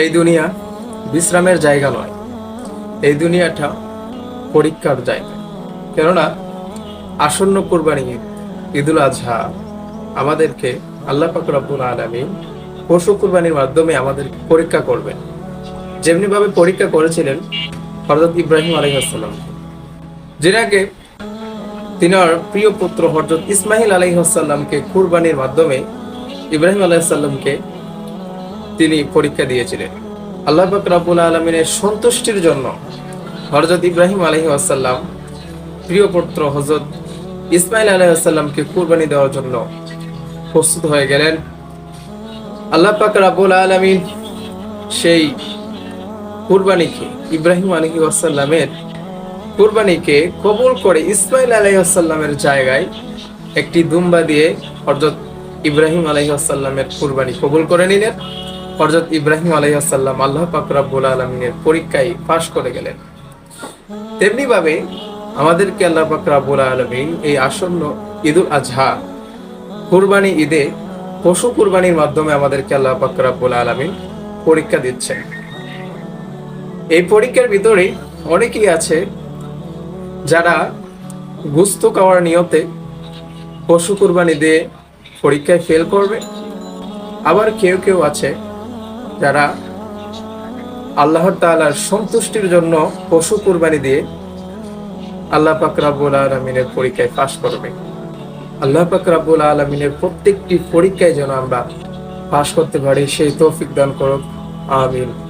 এই দুনিয়া বিশ্রামের জায়গা নয়। এই দুনিয়াটা পরীক্ষার জায়গা। কেননা আসন্ন কোরবানি ঈদ ঈদুল আজহা আমাদেরকে আল্লাহ পাক আলামিন পশু কুরবানির মাধ্যমে আমাদের পরীক্ষা করবেন। যেমনি ভাবে পরীক্ষা করেছিলেন হযরত ইব্রাহিম আলাইহিসসালাম যেটাকে তিনার প্রিয় পুত্র হযরত ইসমাইল আলাইহিসসালামকে কুরবানির মাধ্যমে ইব্রাহিম আলাইহিসসালামকে তিনি পরীক্ষা দিয়েছিলেন। আল্লাহ পাক রব্বুল আলমিনের সন্তুষ্টির জন্য হরজত ইব্রাহিম আলহি আসাল্লাম প্রিয় পুত্র হজরত ইসমাইল আলহি আসাল্লামকে কুরবানি দেওয়ার জন্য প্রস্তুত হয়ে গেলেন। আল্লাহ পাক রাবুল আলমিন সেই কুরবানিকে, ইব্রাহিম আলহি আসাল্লামের কুরবানিকে কবুল করে ইসমাইল আলহি আসাল্লামের জায়গায় একটি দুম্বা দিয়ে হরজত ইব্রাহিম আলহি আসাল্লামের কুরবানি কবুল করে নিলেন। হরজত ইব্রাহিম আলাইসাল্লাম আল্লাহ পাক রাব্বুল আলমিনের পরীক্ষায় পাশ করে গেলেন। তেমনি ভাবে আমাদেরকে আল্লাহ পাক রাব্বুল আলমিন এই আসন্ন ঈদুল আজহা কুরবানি ঈদে পশু কুরবানির মাধ্যমে আমাদেরকে আল্লাহ পাক রাব্বুল আলমিন পরীক্ষা দিচ্ছেন। এই পরীক্ষার ভিতরে অনেকেই আছে যারা গুস্ত খাওয়ার নিয়তে পশু কুরবানি দিয়ে পরীক্ষায় ফেল করবে। আবার কেউ কেউ আছে যারা আল্লাহর তালার সন্তুষ্টির জন্য পশু কুরবানি দিয়ে আল্লাহ পাক আলামিনের পরীক্ষায় পাশ করবে। আল্লাহ পাক আলামিনের প্রত্যেকটি পরীক্ষায় যেন আমরা পাশ করতে পারি, সেই তৌফিক দান করুক। আমিন।